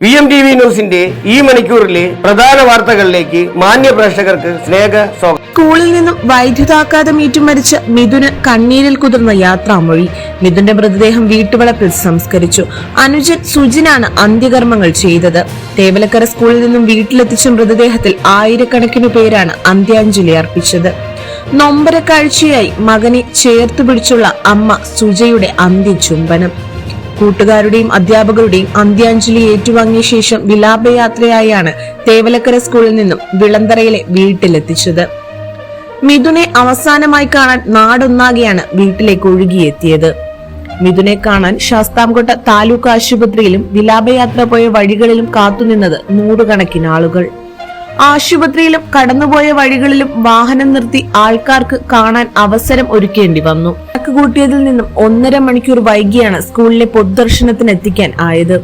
V M T V ന്യൂസിന്റെ ഈ മണിക്കൂറിലെ പ്രധാന വാർത്തകളിലേക്ക് മാന്യ പ്രേക്ഷകർക്ക് സ്നേഹ സ്വാഗതം. സ്കൂളിൽ നിന്നും വൈദ്യുതാഘാതം മരിച്ച മിഥുന് കണ്ണീരിൽ കുതിർന്ന യാത്രാമൊഴി. മിഥുന്റെ മൃതദേഹം വീട്ടുവളപ്പിൽ സംസ്കരിച്ചു. അനുജൻ സുജിനാണ് അന്ത്യകർമ്മങ്ങൾ ചെയ്തത്. തേവലക്കര സ്കൂളിൽ നിന്നും വീട്ടിലെത്തിച്ച മൃതദേഹത്തിൽ ആയിരക്കണക്കിന് പേരാണ് അന്ത്യാഞ്ജലി അർപ്പിച്ചത്. നൊമ്പര കാഴ്ചയായി മകനെ ചേർത്തു പിടിച്ചുള്ള അമ്മ സുജയുടെ അന്ത്യചുംബനം. കൂട്ടുകാരുടെയും അധ്യാപകരുടെയും അന്ത്യാഞ്ജലി ഏറ്റുവാങ്ങിയ ശേഷം വിലാപയാത്രയായാണ് തേവലക്കര സ്കൂളിൽ നിന്നും വിളന്തറയിലെ വീട്ടിലെത്തിച്ചത്. മിഥുനെ അവസാനമായി കാണാൻ നാടൊന്നാകെയാണ് വീട്ടിലേക്ക് ഒഴുകിയെത്തിയത്. മിഥുനെ കാണാൻ ശാസ്താംകോട്ട താലൂക്ക് ആശുപത്രിയിലും വിലാപയാത്ര പോയ വഴികളിലും കാത്തുനിന്നത് നൂറുകണക്കിന് ആളുകൾ. ആശുപത്രിയിലും കടന്നുപോയ വഴികളിലും വാഹനം നിർത്തി ആൾക്കാർക്ക് കാണാൻ അവസരം ഒരുക്കേണ്ടി വന്നു. കൂട്ടിയതിൽ നിന്നും ഒന്നര മണിക്കൂർ വൈകിയാണ് സ്കൂളിലെ പൊതുദർശനത്തിന് എത്തിക്കാൻ ആയത്.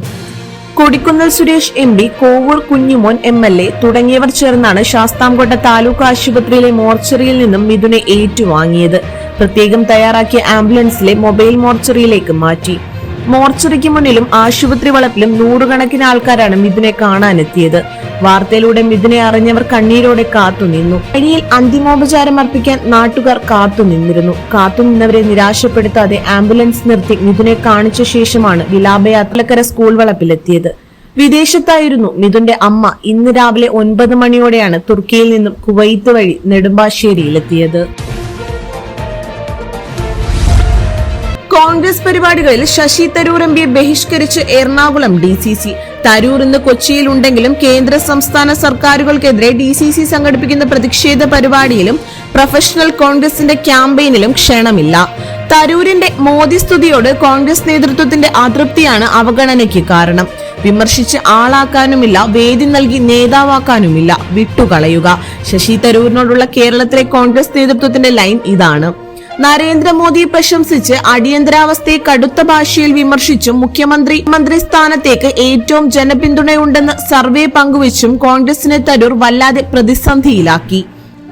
Kodikunnil Suresh M P Kovoor Kunjumon M L A തുടങ്ങിയവർ ചേർന്നാണ് ശാസ്താംകോട്ട താലൂക്ക് ആശുപത്രിയിലെ മോർച്ചറിയിൽ നിന്നും മിഥുനെ ഏറ്റുവാങ്ങിയത്. പ്രത്യേകം തയ്യാറാക്കിയ ആംബുലൻസിലെ മൊബൈൽ മോർച്ചറിയിലേക്ക് മാറ്റി. മോർച്ചറിക്ക് മുന്നിലും ആശുപത്രി വളപ്പിലും നൂറുകണക്കിന് ആൾക്കാരാണ് മിഥുനെ കാണാനെത്തിയത്. വാർത്തയിലൂടെ മിഥുനെ അറിഞ്ഞവർ കണ്ണീരോടെ കാത്തുനിന്നു കഴിയിൽ അന്തിമോപചാരം അർപ്പിക്കാൻ നാട്ടുകാർ കാത്തുനിന്നിരുന്നു കാത്തുനിന്നവരെ നിരാശപ്പെടുത്താതെ ആംബുലൻസ് നിർത്തി മിഥുനെ കാണിച്ച ശേഷമാണ് വിലാപയാത്രക്കര സ്കൂൾ വളപ്പിലെത്തിയത്. വിദേശത്തായിരുന്നു മിഥുന്റെ അമ്മ ഇന്ന് രാവിലെ ഒൻപത് മണിയോടെയാണ് തുർക്കിയിൽ നിന്നും കുവൈത്ത് വഴി നെടുമ്പാശ്ശേരിയിലെത്തിയത്. കോൺഗ്രസ് പരിപാടികളിൽ ശശി തരൂർ എം പിയെ ബഹിഷ്കരിച്ച് Ernakulam D C C. Tharoor ഇന്ന് കൊച്ചിയിലുണ്ടെങ്കിലും കേന്ദ്ര സംസ്ഥാന സർക്കാരുകൾക്കെതിരെ ഡി സി സി സംഘടിപ്പിക്കുന്ന പ്രതിഷേധ പരിപാടിയിലും പ്രൊഫഷണൽ കോൺഗ്രസിന്റെ ക്യാമ്പയിനിലും ക്ഷണമില്ല. തരൂരിന്റെ മോദി സ്തുതിയോട് കോൺഗ്രസ് നേതൃത്വത്തിന്റെ അതൃപ്തിയാണ് അവഗണനയ്ക്ക് കാരണം. വിമർശിച്ച് ആളാക്കാനുമില്ല വേദി നൽകി നേതാവാക്കാനുമില്ല വിട്ടുകളയുക. ശശി തരൂരിനോടുള്ള കേരളത്തിലെ കോൺഗ്രസ് നേതൃത്വത്തിന്റെ ലൈൻ ഇതാണ്. നരേന്ദ്രമോദിയെ പ്രശംസിച്ച് അടിയന്തരാവസ്ഥയെ കടുത്ത ഭാഷയിൽ വിമർശിച്ചും മുഖ്യമന്ത്രി മന്ത്രി സ്ഥാനത്തേക്ക് ഏറ്റവും ജനപിന്തുണയുണ്ടെന്ന് സർവേ പങ്കുവച്ചും കോൺഗ്രസിനെ തരൂർ വല്ലാതെ പ്രതിസന്ധിയിലാക്കി.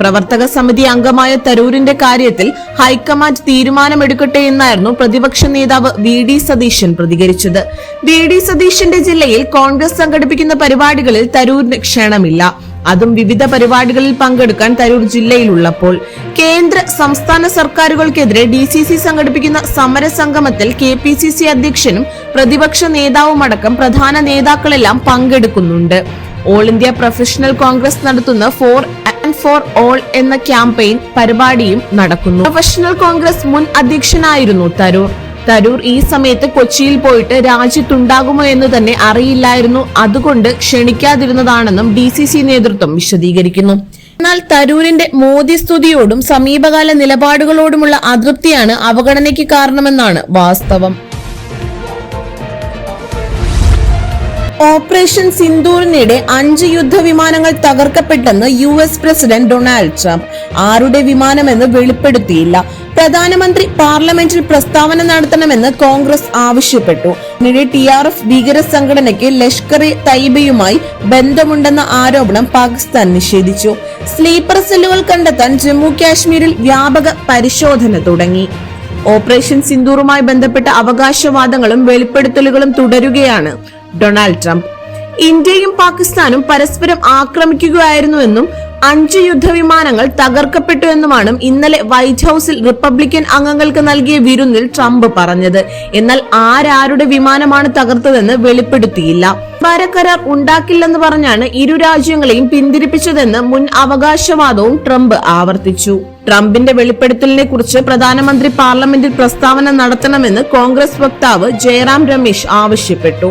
പ്രവർത്തക സമിതി അംഗമായ തരൂരിന്റെ കാര്യത്തിൽ ഹൈക്കമാൻഡ് തീരുമാനമെടുക്കട്ടെ എന്നായിരുന്നു പ്രതിപക്ഷ നേതാവ് വി ഡി സതീശൻ പ്രതികരിച്ചത്. വി ഡി സതീശന്റെ ജില്ലയിൽ കോൺഗ്രസ് സംഘടിപ്പിക്കുന്ന പരിപാടികളിൽ തരൂരിന് ക്ഷണമില്ല. അതും വിവിധ പരിപാടികളിൽ പങ്കെടുക്കാൻ തരൂർ ജില്ലയിലുള്ളപ്പോൾ കേന്ദ്ര സംസ്ഥാന സർക്കാരുകൾക്കെതിരെ ഡി സി സി സംഘടിപ്പിക്കുന്ന സമരസംഗമത്തിൽ കെ പി സി സി അധ്യക്ഷനും പ്രതിപക്ഷ നേതാവുമടക്കം പ്രധാന നേതാക്കളെല്ലാം പങ്കെടുക്കുന്നുണ്ട്. ഓൾ ഇന്ത്യ പ്രൊഫഷണൽ കോൺഗ്രസ് നടത്തുന്ന ഫോർ ആൻഡ് ഫോർ ഓൾ എന്ന ക്യാമ്പയിൻ പരിപാടിയും നടക്കുന്നു. പ്രൊഫഷണൽ കോൺഗ്രസ് മുൻ അധ്യക്ഷനായിരുന്നു തരൂർ. തരൂർ ഈ സമയത്ത് കൊച്ചിയിൽ പോയിട്ട് രാജ്യത്തുണ്ടാകുമോ എന്ന് തന്നെ അറിയില്ലായിരുന്നു. അതുകൊണ്ട് ക്ഷണിക്കാതിരുന്നതാണെന്നും ഡി സി സി നേതൃത്വം വിശദീകരിക്കുന്നു. എന്നാൽ തരൂരിന്റെ മോദി സ്തുതിയോടും സമീപകാല നിലപാടുകളോടുമുള്ള അതൃപ്തിയാണ് അവഗണനയ്ക്ക് കാരണമെന്നാണ് വാസ്തവം. ഓപ്പറേഷൻ സിന്ദൂറിനിടെ അഞ്ച് യുദ്ധവിമാനങ്ങൾ തകർക്കപ്പെട്ടെന്ന് U S president Donald Trump. ആരുടെ വിമാനമെന്ന് വെളിപ്പെടുത്തിയില്ല. പ്രധാനമന്ത്രി പാർലമെന്റിൽ പ്രസ്താവന നടത്തണമെന്ന് കോൺഗ്രസ് ആവശ്യപ്പെട്ടു. ഇതിനിടെ ടി ആർ എഫ് ഭീകര സംഘടനയ്ക്ക് ലഷ്കർ ഇ തൈബയുമായി ബന്ധമുണ്ടെന്ന ആരോപണം പാകിസ്ഥാൻ നിഷേധിച്ചു. സ്ലീപ്പർ സെല്ലുകൾ കണ്ടെത്താൻ ജമ്മു കാശ്മീരിൽ വ്യാപക പരിശോധന തുടങ്ങി. ഓപ്പറേഷൻ സിന്ദൂറുമായി ബന്ധപ്പെട്ട അവകാശവാദങ്ങളും വെളിപ്പെടുത്തലുകളും തുടരുകയാണ് ഡൊണാൾഡ് ട്രംപ്. ഇന്ത്യയും പാകിസ്ഥാനും പരസ്പരം ആക്രമിക്കുകയായിരുന്നുവെന്നും അഞ്ച് യുദ്ധവിമാനങ്ങൾ തകർക്കപ്പെട്ടു എന്നുമാണ് ഇന്നലെ വൈറ്റ് ഹൌസിൽ റിപ്പബ്ലിക്കൻ അംഗങ്ങൾക്ക് നൽകിയ വിരുന്നിൽ ട്രംപ് പറഞ്ഞത്. എന്നാൽ ആരാരുടെ വിമാനമാണ് തകർത്തതെന്ന് വെളിപ്പെടുത്തിയില്ല. കരാർ ഉണ്ടാക്കില്ലെന്ന് പറഞ്ഞാണ് ഇരു രാജ്യങ്ങളെയും പിന്തിരിപ്പിച്ചതെന്ന് മുൻ അവകാശവാദവും ട്രംപ് ആവർത്തിച്ചു. ട്രംപിന്റെ വെളിപ്പെടുത്തലിനെ കുറിച്ച് പ്രധാനമന്ത്രി പാർലമെന്റിൽ പ്രസ്താവന നടത്തണമെന്ന് കോൺഗ്രസ് വക്താവ് ജയറാം രമേശ് ആവശ്യപ്പെട്ടു.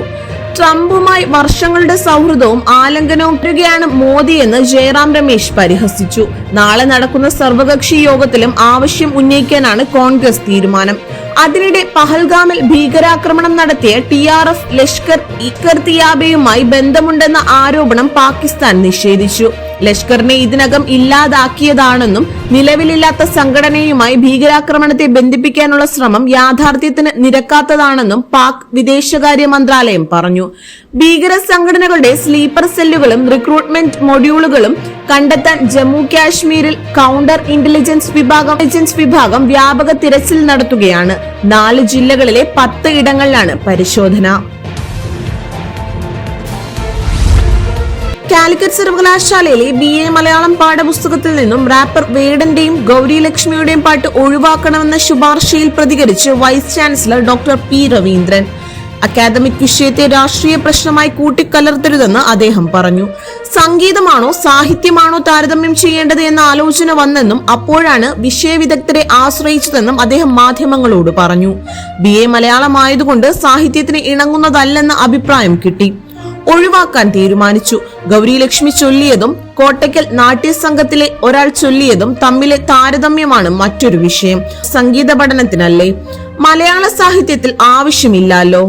ട്രംപുമായി വർഷങ്ങളുടെ സൗഹൃദവും ആലംഘനവും തുടരുകയാണ് മോദിയെന്ന് ജയറാം രമേശ് പരിഹസിച്ചു. നാളെ നടക്കുന്ന സർവകക്ഷി യോഗത്തിലും ആവശ്യം ഉന്നയിക്കാനാണ് കോൺഗ്രസ് തീരുമാനം. അതിനിടെ പഹൽഗാമിൽ ഭീകരാക്രമണം നടത്തിയ ടി ആർ എഫ് ലഷ്കർ ഇക്കർ തിയാബയുമായി ബന്ധമുണ്ടെന്ന ആരോപണം പാകിസ്ഥാൻ നിഷേധിച്ചു. ലഷ്കറിനെ ഇതിനകം ഇല്ലാതാക്കിയതാണെന്നും നിലവിലില്ലാത്ത സംഘടനയുമായി ഭീകരാക്രമണത്തെ ബന്ധിപ്പിക്കാനുള്ള ശ്രമം യാഥാർത്ഥ്യത്തിന് നിരക്കാത്തതാണെന്നും പാക് വിദേശകാര്യ മന്ത്രാലയം പറഞ്ഞു. ഭീകര സംഘടനകളുടെ സ്ലീപ്പർ സെല്ലുകളും റിക്രൂട്ട്മെന്റ് മൊഡ്യൂളുകളും കണ്ടെത്താൻ ജമ്മു കാശ്മീരിൽ കൗണ്ടർ ഇന്റലിജൻസ് വിഭാഗം ഇന്റലിജൻസ് വിഭാഗം വ്യാപക തിരച്ചിൽ നടത്തുകയാണ്. നാല് ജില്ലകളിലെ പത്ത് ഇടങ്ങളിലാണ് പരിശോധന. കാലിക്കറ്റ് സർവകലാശാലയിലെ ബി എ മലയാളം പാഠപുസ്തകത്തിൽ നിന്നും റാപ്പർ വേടന്റെയും ഗൗരി ലക്ഷ്മിയുടെയും പാട്ട് ഒഴിവാക്കണമെന്ന ശുപാർശയിൽ പ്രതികരിച്ച് vice chancellor doctor P Raveendran. Academic വിഷയത്തെ രാഷ്ട്രീയ പ്രശ്നമായി കൂട്ടിക്കലർത്തരുതെന്ന് അദ്ദേഹം പറഞ്ഞു. സംഗീതമാണോ സാഹിത്യമാണോ താരതമ്യം ചെയ്യേണ്ടത് എന്ന ആലോചന വന്നെന്നും അപ്പോഴാണ് വിഷയവിദഗ്ധരെ ആശ്രയിച്ചതെന്നും അദ്ദേഹം മാധ്യമങ്ങളോട് പറഞ്ഞു. ബി എ മലയാളമായതുകൊണ്ട് സാഹിത്യത്തിന് ഇണങ്ങുന്നതല്ലെന്ന അഭിപ്രായം കിട്ടി. ഒഴിവാക്കാൻ തീരുമാനിച്ചു. ഗൗരി ലക്ഷ്മി ചൊല്ലിയതും കോട്ടയ്ക്കൽ നാട്യസംഘത്തിലെ ഒരാൾ ചൊല്ലിയതും തമ്മിലെ താരതമ്യമാണ് മറ്റൊരു വിഷയം. സംഗീത പഠനത്തിനല്ലേ മലയാള സാഹിത്യത്തിൽ ആവശ്യമില്ലല്ലോ.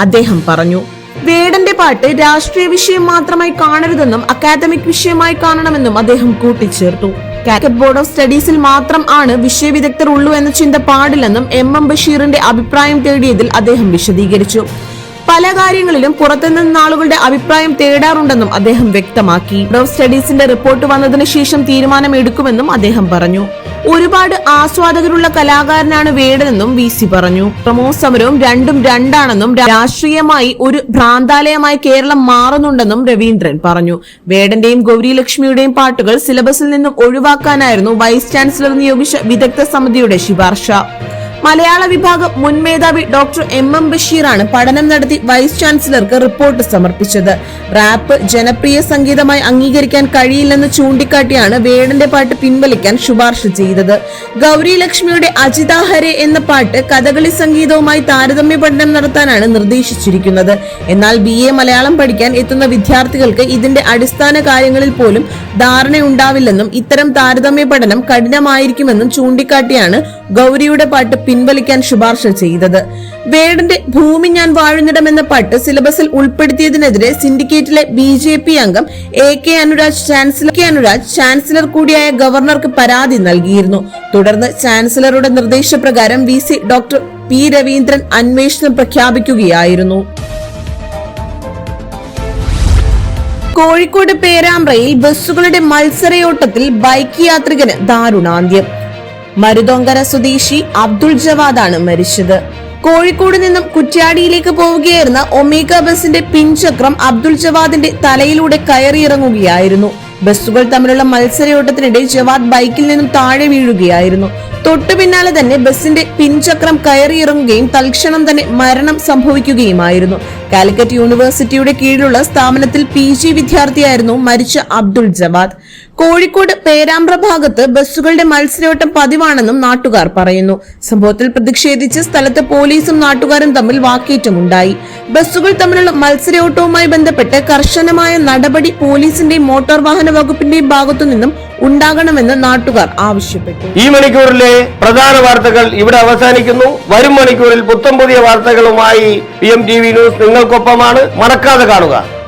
അദ്ദേഹം പറഞ്ഞു വേടന്റെ പാട്ട് രാഷ്ട്രീയ വിഷയം മാത്രമായി കാണരുതെന്നും അക്കാദമിക് വിഷയമായി കാണണമെന്നും അദ്ദേഹം കൂട്ടിച്ചേർത്തു. കാലിക്കറ്റ് ബോർഡ് ഓഫ് സ്റ്റഡീസിൽ മാത്രം ആണ് വിഷയവിദഗ്ധർ ഉള്ളൂ എന്ന ചിന്ത പാടില്ലെന്നും എം എം ബഷീറിന്റെ അഭിപ്രായം തേടിയതിൽ അദ്ദേഹം വിശദീകരിച്ചു. പല കാര്യങ്ങളിലും പുറത്തുനിന്ന ആളുകളുടെ അഭിപ്രായം തേടാറുണ്ടെന്നും അദ്ദേഹം വ്യക്തമാക്കി. ബോർഡ് ഓഫ് സ്റ്റഡീസിന്റെ റിപ്പോർട്ട് വന്നതിന് ശേഷം തീരുമാനമെടുക്കുമെന്നും അദ്ദേഹം പറഞ്ഞു. ഒരുപാട് ആസ്വാദകരുള്ള കലാകാരനാണ് വേടനെന്നും വി സി പറഞ്ഞു. പ്രമോദ് സമരവും രണ്ടും രണ്ടാണെന്നും രാഷ്ട്രീയമായി ഒരു ഭ്രാന്താലയമായി കേരളം മാറുന്നുണ്ടെന്നും രവീന്ദ്രൻ പറഞ്ഞു. വേടന്റെയും ഗൗരി ലക്ഷ്മിയുടെയും പാട്ടുകൾ സിലബസിൽ നിന്നും ഒഴിവാക്കാനായിരുന്നു വൈസ് ചാൻസലർ നിയോഗിച്ച വിദഗ്ധ സമിതിയുടെ ശുപാർശ. മലയാള വിഭാഗം മുൻ മേധാവി ഡോക്ടർ എം എം ബഷീറാണ് പഠനം നടത്തി വൈസ് ചാൻസലർക്ക് റിപ്പോർട്ട് സമർപ്പിച്ചത്. റാപ്പ് ജനപ്രിയ സംഗീതമായി അംഗീകരിക്കാൻ കഴിയില്ലെന്ന് ചൂണ്ടിക്കാട്ടിയാണ് വേണന്റെ പാട്ട് പിൻവലിക്കാൻ ശുപാർശ ചെയ്തത്. ഗൗരി ലക്ഷ്മിയുടെ അജിതാഹരെ എന്ന പാട്ട് കഥകളി സംഗീതവുമായി താരതമ്യ പഠനം നടത്താനാണ് നിർദ്ദേശിച്ചിരിക്കുന്നത്. എന്നാൽ ബി എ മലയാളം പഠിക്കാൻ എത്തുന്ന വിദ്യാർത്ഥികൾക്ക് ഇതിന്റെ അടിസ്ഥാന കാര്യങ്ങളിൽ പോലും ധാരണയുണ്ടാവില്ലെന്നും ഇത്തരം താരതമ്യ പഠനം കഠിനമായിരിക്കുമെന്നും ചൂണ്ടിക്കാട്ടിയാണ് ഗൗരിയുടെ പാട്ട് പിൻവലിക്കാൻ ശുപാർശ ചെയ്തത്. വേടന്റെ ഭൂമി ഞാൻ വാഴുന്നിടം എന്ന പാട്ട് സിലബസിൽ ഉൾപ്പെടുത്തിയതിനെതിരെ സിൻഡിക്കേറ്റിലെ ബി ജെ പി അംഗം A K Anuraj chancellor K Anuraj chancellor കൂടിയായ ഗവർണർക്ക് പരാതി നൽകിയിരുന്നു. തുടർന്ന് ചാൻസലറുടെ നിർദ്ദേശപ്രകാരം V C doctor P Raveendran അന്വേഷണം പ്രഖ്യാപിക്കുകയായിരുന്നു. കോഴിക്കോട് പേരാമ്പ്രയിൽ ബസ്സുകളുടെ മത്സരയോട്ടത്തിൽ ബൈക്ക് യാത്രികന് ദാരുണാന്ത്യം. മരുതോങ്കര സ്വദേശി അബ്ദുൾ ജവാദാണ് മരിച്ചത്. കോഴിക്കോട് നിന്നും കുറ്റ്യാടിയിലേക്ക് പോവുകയായിരുന്ന ഒമേഗ ബസിന്റെ പിൻചക്രം അബ്ദുൾ ജവാദിന്റെ തലയിലൂടെ കയറിയിറങ്ങുകയായിരുന്നു. ബസ്സുകൾ തമ്മിലുള്ള മത്സരയോട്ടത്തിനിടെ ജവാദ് ബൈക്കിൽ നിന്നും താഴെ വീഴുകയായിരുന്നു. തൊട്ടു പിന്നാലെ തന്നെ ബസിന്റെ പിൻചക്രം കയറിയിറങ്ങുകയും തൽക്ഷണം തന്നെ മരണം സംഭവിക്കുകയുമായിരുന്നു. കാലിക്കറ്റ് യൂണിവേഴ്സിറ്റിയുടെ കീഴിലുള്ള സ്ഥാപനത്തിൽ പി ജി വിദ്യാർത്ഥിയായിരുന്നു മരിച്ച അബ്ദുൾ ജവാദ്. കോഴിക്കോട് പേരാമ്പ്ര ഭാഗത്ത് ബസ്സുകളുടെ മത്സരയോട്ടം പതിവാണെന്നും നാട്ടുകാർ പറയുന്നു. സംഭവത്തിൽ പ്രതിഷേധിച്ച് സ്ഥലത്ത് പോലീസും നാട്ടുകാരും തമ്മിൽ വാക്കേറ്റമുണ്ടായി. ബസ്സുകൾ തമ്മിലുള്ള മത്സരയോട്ടവുമായി ബന്ധപ്പെട്ട് കർശനമായ നടപടി പോലീസിന്റെയും മോട്ടോർ വാഹന വകുപ്പിന്റെയും ഭാഗത്തു നിന്നും ഉണ്ടാകണമെന്ന് നാട്ടുകാർ ആവശ്യപ്പെട്ടു. ഈ മണിക്കൂറിലെ പ്രധാന വാർത്തകൾ ഇവിടെ അവസാനിക്കുന്നു. വരും മണിക്കൂറിൽ പുത്തം പുതിയ വാർത്തകളുമായി P M T V news നിങ്ങൾക്കൊപ്പമാണ്. മറക്കാതെ കാണുക.